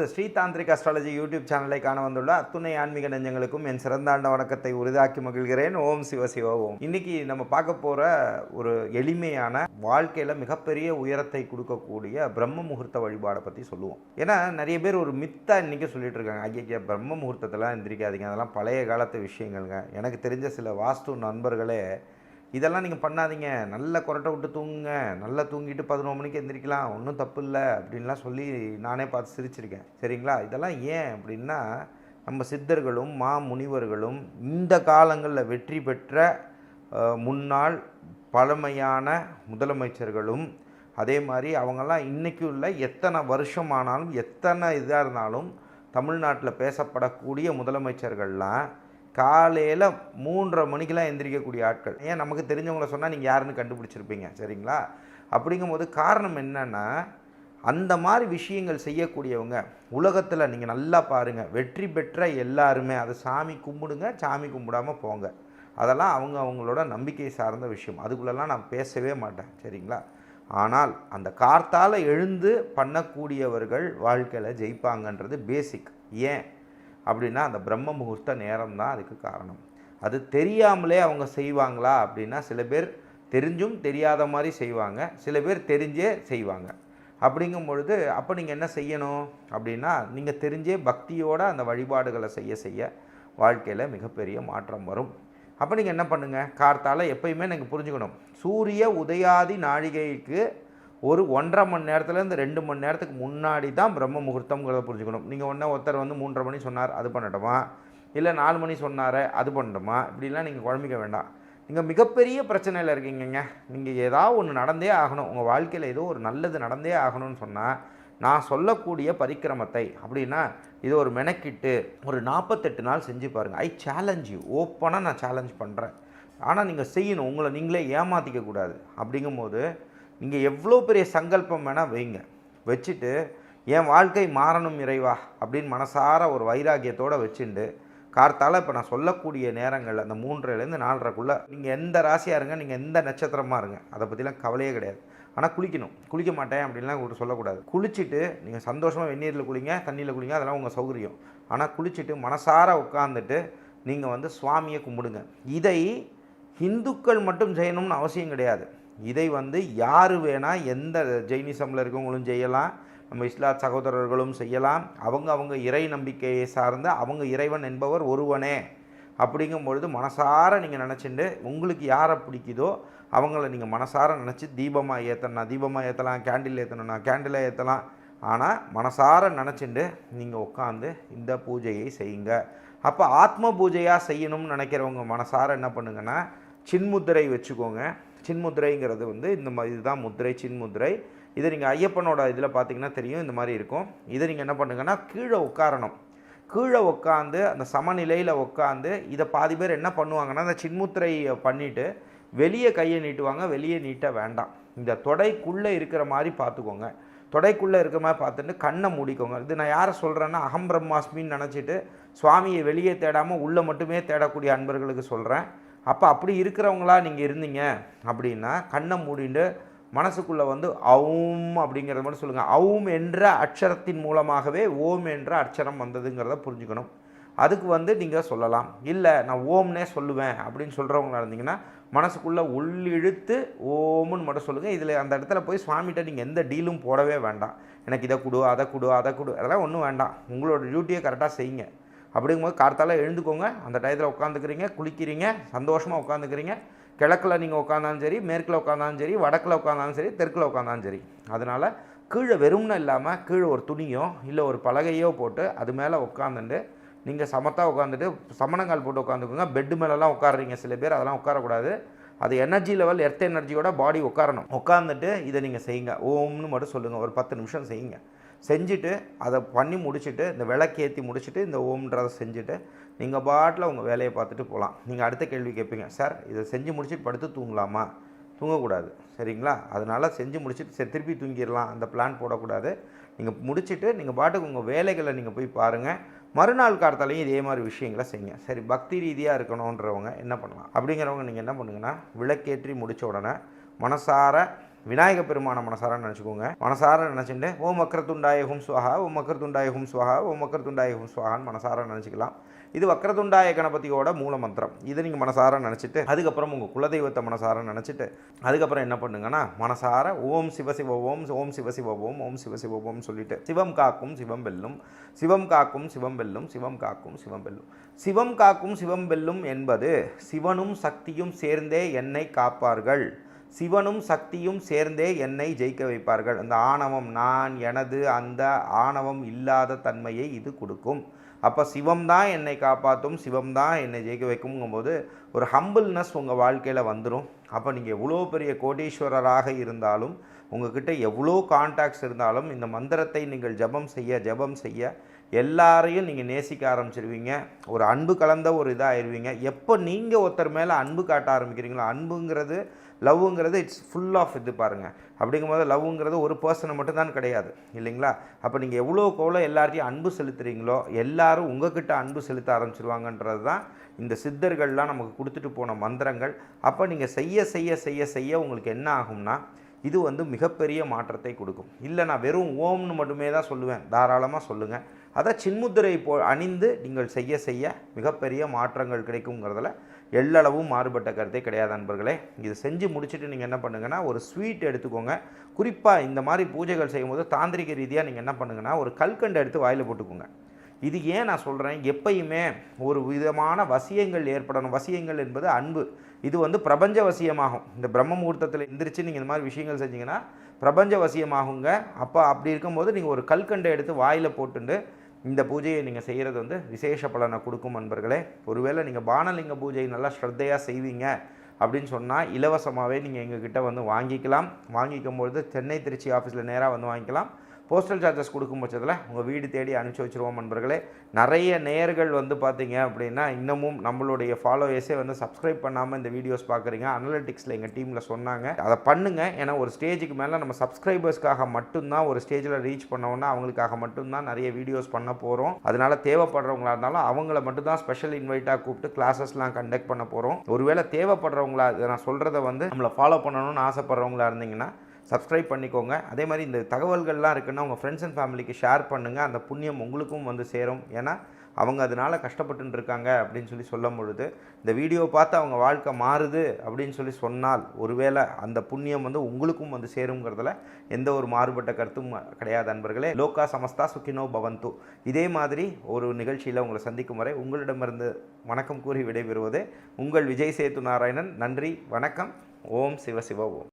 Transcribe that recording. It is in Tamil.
நமது ஸ்ரீதாந்திரிக் அஸ்ட்ராலஜி யூடியூப் சேனலை காண வந்துள்ள அத்துணை ஆன்மீக நெஞ்சங்களுக்கும் என் சிறந்தாண்ட வணக்கத்தை உறுதாக்கி மகிழ்கிறேன். ஓம் சிவ சிவ ஓம். இன்னைக்கு நம்ம பார்க்க போற ஒரு எளிமையான வாழ்க்கையில மிகப்பெரிய உயரத்தை கொடுக்கக்கூடிய பிரம்ம முகூர்த்த வழிபாடை பத்தி சொல்லுவோம். ஏன்னா நிறைய பேர் ஒரு மித்தா இன்னைக்கு சொல்லிட்டு இருக்காங்க. ஐயா பிரம்ம முகூர்த்தத்தெல்லாம் எந்திரிக்காதீங்க. அதெல்லாம் பழைய காலத்து விஷயங்கள்ங்க. எனக்கு தெரிஞ்ச சில வாஸ்து நண்பர்களே இதெல்லாம் நீங்கள் பண்ணாதீங்க. நல்ல கொரட்டை விட்டு தூங்குங்க. நல்லா தூங்கிட்டு பதினொரு மணிக்கு எந்திரிக்கலாம். ஒன்றும் தப்பு இல்லை அப்படின்லாம் சொல்லி நானே பார்த்து சிரிச்சிருக்கேன். சரிங்களா? இதெல்லாம் ஏன் அப்படின்னா நம்ம சித்தர்களும் மா முனிவர்களும் இந்த காலங்களில் வெற்றி பெற்ற முன்னாள் பழமையான முதலமைச்சர்களும் அதே மாதிரி அவங்கெல்லாம் இன்றைக்கி உள்ள எத்தனை வருஷம் ஆனாலும் எத்தனை இதாக இருந்தாலும் தமிழ்நாட்டில் பேசப்படக்கூடிய முதலமைச்சர்கள்லாம் காலையில் மூன்றரை மணிக்கெலாம் எந்திரிக்கக்கூடிய ஆட்கள். ஏன்? நமக்கு தெரிஞ்சவங்கள சொன்னால் நீங்கள் யாருன்னு கண்டுபிடிச்சிருப்பீங்க. சரிங்களா? அப்படிங்கும்போது காரணம் என்னென்னா அந்த மாதிரி விஷயங்கள் செய்யக்கூடியவங்க உலகத்தில் நீங்கள் நல்லா பாருங்கள் வெற்றி பெற்ற எல்லாருமே அதை சாமி கும்பிடுங்க சாமி கும்பிடாமல் போங்க. அதெல்லாம் அவங்க அவங்களோட நம்பிக்கை சார்ந்த விஷயம். அதுக்குள்ளெல்லாம் நான் பேசவே மாட்டேன். சரிங்களா? ஆனால் அந்த கார்த்தால் எழுந்து பண்ணக்கூடியவர்கள் வாழ்க்கையில் ஜெயிப்பாங்கன்றது பேசிக் ஏன்? அப்படின்னா அந்த பிரம்ம முகூர்த்த நேரம் தான் அதுக்கு காரணம். அது தெரியாமலே அவங்க செய்வாங்களா அப்படின்னா சில பேர் தெரிஞ்சும் தெரியாத மாதிரி செய்வாங்க சில பேர் தெரிஞ்சே செய்வாங்க. அப்படிங்கும் பொழுது அப்போ நீங்கள் என்ன செய்யணும் அப்படின்னா நீங்கள் தெரிஞ்சே பக்தியோடு அந்த வழிபாடுகளை செய்ய செய்ய வாழ்க்கையில் மிகப்பெரிய மாற்றம் வரும். அப்போ நீங்கள் என்ன பண்ணுங்கள் கார்த்தால் எப்பயுமே நீங்கள் புரிஞ்சுக்கணும். சூரிய உதயாதி நாழிகைக்கு ஒரு ஒன்றரை மணி நேரத்துலேருந்து ரெண்டு மணி நேரத்துக்கு முன்னாடி தான் பிரம்ம முகூர்த்தம்ங்கிறத புரிஞ்சுக்கணும். நீங்கள் ஒன்றே ஒருத்தர் வந்து மூன்றரை மணி சொன்னார் அது பண்ணட்டுமா? இல்லை நாலு மணி சொன்னார் அது பண்ணட்டுமா? இப்படிலாம் நீங்கள் குழம்பிக்க வேண்டாம். நீங்கள் மிகப்பெரிய பிரச்சனையில் இருக்கீங்கங்க. நீங்கள் ஏதாவது ஒன்று நடந்தே ஆகணும். உங்கள் வாழ்க்கையில் ஏதோ ஒரு நல்லது நடந்தே ஆகணும்னு சொன்னால் நான் சொல்லக்கூடிய பரிக்கிரமத்தை அப்படின்னா இது ஒரு மெனக்கிட்டு ஒரு நாற்பத்தெட்டு நாள் செஞ்சு பாருங்கள் ஐ சேலஞ்ச் யூ ஓப்பனாக நான் சேலஞ்ச் பண்ணுறேன் ஆனால் நீங்கள் செய்யணும். உங்களை நீங்களே ஏமாற்றிக்க கூடாது. அப்படிங்கும்போது நீங்கள் எவ்வளோ பெரிய சங்கல்பம் வேணால் வைங்க. வச்சுட்டு என் வாழ்க்கை மாறணும் இறைவா அப்படின்னு மனசார ஒரு வைராக்கியத்தோடு வச்சுண்டு கார்த்தால் இப்போ நான் சொல்லக்கூடிய நேரங்கள் அந்த மூன்றரைலேருந்து நாலரைக்குள்ளே நீங்கள் எந்த ராசியாக இருங்க நீங்கள் எந்த நட்சத்திரமாக இருங்க. அதை பற்றிலாம் கவலையே கிடையாது. ஆனால் குளிக்கணும். குளிக்க மாட்டேன் அப்படின்லாம் உங்களுக்கு சொல்லக்கூடாது. குளிச்சுட்டு நீங்கள் சந்தோஷமாக வெந்நீரில் குளிங்க தண்ணியில் குளிங்க அதெல்லாம் உங்கள் சௌகரியம். ஆனால் குளிச்சுட்டு மனசார உட்காந்துட்டு நீங்கள் வந்து சுவாமியை கும்பிடுங்க. இதை இந்துக்கள் மட்டும் செய்யணும்னு அவசியம் கிடையாது. இதை வந்து யார் வேணால் எந்த ஜெயினிசமில் இருக்கவங்களும் செய்யலாம். நம்ம இஸ்லாத் சகோதரர்களும் செய்யலாம். அவங்க அவங்க இறை நம்பிக்கையை சார்ந்த அவங்க இறைவன் என்பவர் ஒருவனே அப்படிங்கும் பொழுது மனசார நீங்கள் நினச்சிண்டு உங்களுக்கு யாரை பிடிக்குதோ அவங்கள நீங்கள் மனசார நினச்சி தீபமாக ஏற்றணும் தீபமாக ஏற்றலாம் கேண்டில் ஏற்றணும்னா கேண்டிலை ஏற்றலாம் ஆனால் மனசார நினச்சிண்டு நீங்கள் உட்காந்து இந்த பூஜையை செய்யுங்க. அப்போ ஆத்ம பூஜையாக செய்யணும்னு நினைக்கிறவங்க மனசார என்ன பண்ணுங்கன்னா சின்முத்திரை வச்சுக்கோங்க. சின்முத்திரைங்கிறது வந்து இந்த மாதிரி இதுதான் முத்திரை சின்முத்திரை இதை நீங்கள் ஐயப்பனோட இதில் பார்த்தீங்கன்னா தெரியும் இந்த மாதிரி இருக்கும். இதை நீங்கள் என்ன பண்ணுங்கன்னா கீழே உட்காரணும். கீழே உட்காந்து அந்த சமநிலையில் உட்காந்து இதை பாதி பேர் என்ன பண்ணுவாங்கன்னா அந்த சின்முத்திரையை பண்ணிவிட்டு வெளியே கையை நீட்டுவாங்க வெளியே நீட்ட வேண்டாம். இந்த தொடைக்குள்ளே இருக்கிற மாதிரி பார்த்துக்கோங்க தொடைக்குள்ளே இருக்கிற மாதிரி பார்த்துட்டு கண்ணை மூடிக்கோங்க. இது நான் யாரை சொல்கிறேன்னா அகம் பிரம்மாஸ்மின்னு நினச்சிட்டு சுவாமியை வெளியே தேடாமல் உள்ளே மட்டுமே தேடக்கூடிய அன்பர்களுக்கு சொல்கிறேன் அப்போ அப்படி இருக்கிறவங்களா நீங்கள் இருந்தீங்க அப்படின்னா கண்ணை மூடிட்டு மனசுக்குள்ளே வந்து அவும் அப்படிங்கிறத மட்டும் சொல்லுங்கள் அவும் என்ற அட்சரத்தின் மூலமாகவே ஓம் என்ற அட்சரம் வந்ததுங்கிறத புரிஞ்சுக்கணும். அதுக்கு வந்து நீங்கள் சொல்லலாம். இல்லை நான் ஓம்னே சொல்லுவேன் அப்படின்னு சொல்கிறவங்களா இருந்தீங்கன்னா மனசுக்குள்ளே உள்ளிழுத்து ஓம்னு மட்டும் சொல்லுங்கள் இதில் அந்த இடத்துல போய் சுவாமிகிட்ட நீங்கள் எந்த டீலும் போடவே வேண்டாம். எனக்கு இதை கொடு அதை கொடு அதை கொடு. அதெல்லாம் ஒன்றும் வேண்டாம். உங்களோட டியூட்டியை கரெக்டாக செய்யுங்க. அப்படிங்கும்போது கார்த்தால எழுந்துக்கோங்க. அந்த டயத்தில் உட்காந்துக்கிறீங்க குளிக்கிறீங்க சந்தோஷமாக உட்காந்துக்கிறீங்க. கிழக்கில் நீங்கள் உட்காந்தாலும் சரி மேற்கில் உட்காந்தாலும் சரி வடக்கில் உட்காந்தாலும் சரி தெற்கில் உட்காந்தாலும் சரி. அதனால் கீழே வெறும்னு இல்லாமல் கீழே ஒரு துணியோ இல்லை ஒரு பலகையோ போட்டு அது மேலே உட்காந்துட்டு நீங்கள் சமத்தாக உட்காந்துட்டு சமணங்கால் போட்டு உட்காந்துக்கோங்க பெட்டு மேலெலாம் உட்காடுறீங்க சில பேர் அதெல்லாம் உட்காரக்கூடாது. அது எனர்ஜி லெவல் எர்த் எனர்ஜியோட பாடி உட்காரணும். உட்காந்துட்டு இதை நீங்கள் செய்யுங்க. ஓம்னு மட்டும் சொல்லுங்கள் ஒரு பத்து நிமிஷம் செய்யுங்க. செஞ்சுட்டு அதை பண்ணி முடிச்சுட்டு இந்த விளக்கேற்றி முடிச்சுட்டு இந்த ஓம்ன்றதை செஞ்சுட்டு நீங்கள் பாட்டில் உங்கள் வேலையை பார்த்துட்டு போகலாம் நீங்கள் அடுத்த கேள்வி கேட்பீங்க சார் இதை செஞ்சு முடிச்சுட்டு படுத்து தூங்கலாமா? தூங்கக்கூடாது சரிங்களா? அதனால் செஞ்சு முடிச்சுட்டு சரி திருப்பி தூங்கிடலாம் அந்த பிளான் போடக்கூடாது. நீங்கள் முடிச்சுட்டு நீங்கள் பாட்டுக்கு உங்கள் வேலைகளை நீங்கள் போய் பாருங்கள் மறுநாள் காலத்தாலையும் இதே மாதிரி விஷயங்களை செய்யுங்க. சரி பக்தி ரீதியாக இருக்கணுன்றவங்க என்ன பண்ணலாம்? அப்படிங்கிறவங்க நீங்கள் என்ன பண்ணுங்கன்னா விளக்கேற்றி முடித்த உடனே மனசார விநாயக பெருமான மனசார நினச்சிக்கோங்க. மனசார நினச்சிட்டு ஓம் மக்கரத்துண்டாய ஹும் சுவாகா ஓம் மக்கரத்துண்டாய ஹும் ஸ்வஹா ஓ மக்கரத்துண்டாய ஹும் ஸ்வஹான்னு மனசார நினச்சிக்கலாம். இது வக்ரதுண்டாய கணபதியோட மூல மந்திரம். இதை நீங்கள் மனசார நினச்சிட்டு அதுக்கப்புறம் உங்கள் குலதெய்வத்தை மனசார நினச்சிட்டு அதுக்கப்புறம் என்ன பண்ணுங்கன்னா மனசார ஓம் சிவசிவ ஓம் ஓம் சிவசிவ ஓம் ஓம் சிவசிவ ஓம் சொல்லிட்டு சிவம் காக்கும் சிவம் வெல்லும் சிவம் காக்கும் சிவம் வெல்லும் சிவம் காக்கும் சிவம் வெல்லும். சிவம் காக்கும் சிவம் வெல்லும் என்பது சிவனும் சக்தியும் சேர்ந்தே என்னை காப்பார்கள். சிவனும் சக்தியும் சேர்ந்தே என்னை ஜெயிக்க வைப்பார்கள். அந்த ஆணவம் நான் எனது அந்த ஆணவம் இல்லாத தன்மையை இது கொடுக்கும். அப்போ சிவம் தான் என்னை காப்பாற்றும் சிவம் தான் என்னை ஜெயிக்க வைக்குங்கும்போது ஒரு ஹம்பிள்னஸ் உங்கள் வாழ்க்கையில் வந்துடும் அப்போ நீங்கள் எவ்வளோ பெரிய கோடீஸ்வரராக இருந்தாலும் உங்ககிட்ட எவ்வளோ கான்டாக்ட்ஸ் இருந்தாலும் இந்த மந்திரத்தை நீங்கள் ஜெபம் செய்ய ஜெபம் செய்ய எல்லாரையும் நீங்கள் நேசிக்க ஆரம்பிச்சிருவீங்க. ஒரு அன்பு கலந்த ஒரு இதாகிருவீங்க எப்போ நீங்கள் ஒருத்தர் மேலே அன்பு காட்ட ஆரம்பிக்கிறீங்களோ அன்புங்கிறது லவ்வுங்கிறது இட்ஸ் ஃபுல் ஆஃப் இது பாருங்கள் அப்படிங்கும்போது லவ்வுங்கிறது ஒரு பர்சனை மட்டும்தான் கிடையாது இல்லைங்களா? அப்போ நீங்கள் எவ்வளோக்கு எவ்வளோ எல்லார்ட்டையும் அன்பு செலுத்துகிறீங்களோ எல்லாரும் உங்ககிட்ட அன்பு செலுத்த ஆரம்பிச்சிருவாங்கன்றது தான் இந்த சித்தர்கள்லாம் நமக்கு கொடுத்துட்டு போன மந்திரங்கள். அப்போ நீங்கள் செய்ய செய்ய செய்ய செய்ய உங்களுக்கு என்ன ஆகும்னா இது வந்து மிகப்பெரிய மாற்றத்தை கொடுக்கும். இல்லை நான் வெறும் ஓம்னு மட்டுமே தான் சொல்லுவேன். தாராளமாக சொல்லுங்கள் அதை சின்முத்திரை போ அணிந்து நீங்கள் செய்ய செய்ய மிகப்பெரிய மாற்றங்கள் கிடைக்குங்கிறதுல எல்லளவும் மாறுபட்ட கருத்தே கிடையாது நண்பர்களே இது செஞ்சு முடிச்சுட்டு நீங்கள் என்ன பண்ணுங்கன்னா ஒரு ஸ்வீட் எடுத்துக்கோங்க. குறிப்பாக இந்த மாதிரி பூஜைகள் செய்யும்போது தாந்திரிக ரீதியாக நீங்கள் என்ன பண்ணுங்கன்னா ஒரு கல்கண்டு எடுத்து வாயில் போட்டுக்கோங்க. இது ஏன் நான் சொல்கிறேன் எப்பயுமே ஒரு விதமான வசியங்கள் ஏற்படணும். வசியங்கள் என்பது அன்பு. இது வந்து பிரபஞ்ச வசியமாகும். இந்த பிரம்ம முகூர்த்தத்தில் எந்திரிச்சு நீங்கள் இந்த மாதிரி விஷயங்கள் செஞ்சீங்கன்னா பிரபஞ்ச வசியமாகுங்க. அப்போ அப்படி இருக்கும்போது நீங்கள் ஒரு கல்கண்டை எடுத்து வாயில் போட்டுண்டு இந்த பூஜையை நீங்கள் செய்கிறது வந்து விசேஷ பலனை கொடுக்கும் நண்பர்களே. ஒருவேளை நீங்கள் பானலிங்க பூஜை நல்லா ஸ்ரத்தையாக செய்வீங்க அப்படின்னு சொன்னால் இலவசமாகவே நீங்கள் எங்ககிட்ட வந்து வாங்கிக்கலாம். வாங்கிக்கும் பொழுது சென்னை திருச்சி ஆஃபீஸில் நேராக வந்து வாங்கிக்கலாம். போஸ்டல் சார்ஜஸ் கொடுக்கும் பட்சத்தில் உங்கள் வீடு தேடி அனுப்பிச்சி வச்சுருவோம் நண்பர்களே. நிறைய நேயர்கள் வந்து பார்த்தீங்க அப்படின்னா இன்னமும் நம்மளுடைய ஃபாலோவர்ஸே வந்து சப்ஸ்கிரைப் பண்ணாமல் இந்த வீடியோஸ் பார்க்குறீங்க அனலிட்டிக்ஸில் எங்கள் டீமில் சொன்னாங்க. அதை பண்ணுங்கள் ஏன்னா ஒரு ஸ்டேஜுக்கு மேலே நம்ம சப்ஸ்கிரைபர்ஸ்க்காக மட்டும்தான் ஒரு ஸ்டேஜில் ரீச் பண்ணோன்னா அவங்களுக்காக மட்டும்தான் நிறைய வீடியோஸ் பண்ண போகிறோம் அதனால் தேவைப்படுறவங்களா இருந்தாலும் அவங்கள மட்டும்தான் ஸ்பெஷல் இன்வைட்டாக கூப்பிட்டு கிளாஸஸ்லாம் கண்டக்ட் பண்ண போகிறோம் ஒருவேளை தேவைப்படுறவங்களா இதை நான் சொல்கிறத வந்து நம்மளை ஃபாலோ பண்ணணும்னு ஆசைப்படுறவங்களா இருந்தீங்கன்னா சப்ஸ்கிரைப் பண்ணிக்கோங்க. அதே மாதிரி இந்த தகவல்கள்லாம் இருக்குன்னா உங்கள் ஃப்ரெண்ட்ஸ் அண்ட் ஃபேமிலிக்கு ஷேர் பண்ணுங்கள் அந்த புண்ணியம் உங்களுக்கும் வந்து சேரும். ஏன்னா அவங்க அதனால் கஷ்டப்பட்டுன்னு இருக்காங்க அப்படின்னு சொல்லி சொல்லும் பொழுது இந்த வீடியோ பார்த்து அவங்க வாழ்க்கை மாறுது அப்படின்னு சொல்லி சொன்னால் ஒருவேளை அந்த புண்ணியம் வந்து உங்களுக்கும் வந்து சேருங்கிறதுல எந்த ஒரு மாறுபட்ட கருத்தும் கிடையாது அன்பர்களே. லோகா சமஸ்தா சுக்கினோ பவந்து. இதே மாதிரி ஒரு நிகழ்ச்சியில் உங்களை சந்திக்கும் வரை உங்களிடமிருந்து வணக்கம் கூறி விடைபெறுவது உங்கள் விஜய் சேத்து நாராயணன். நன்றி வணக்கம். ஓம் சிவ சிவ ஓம்.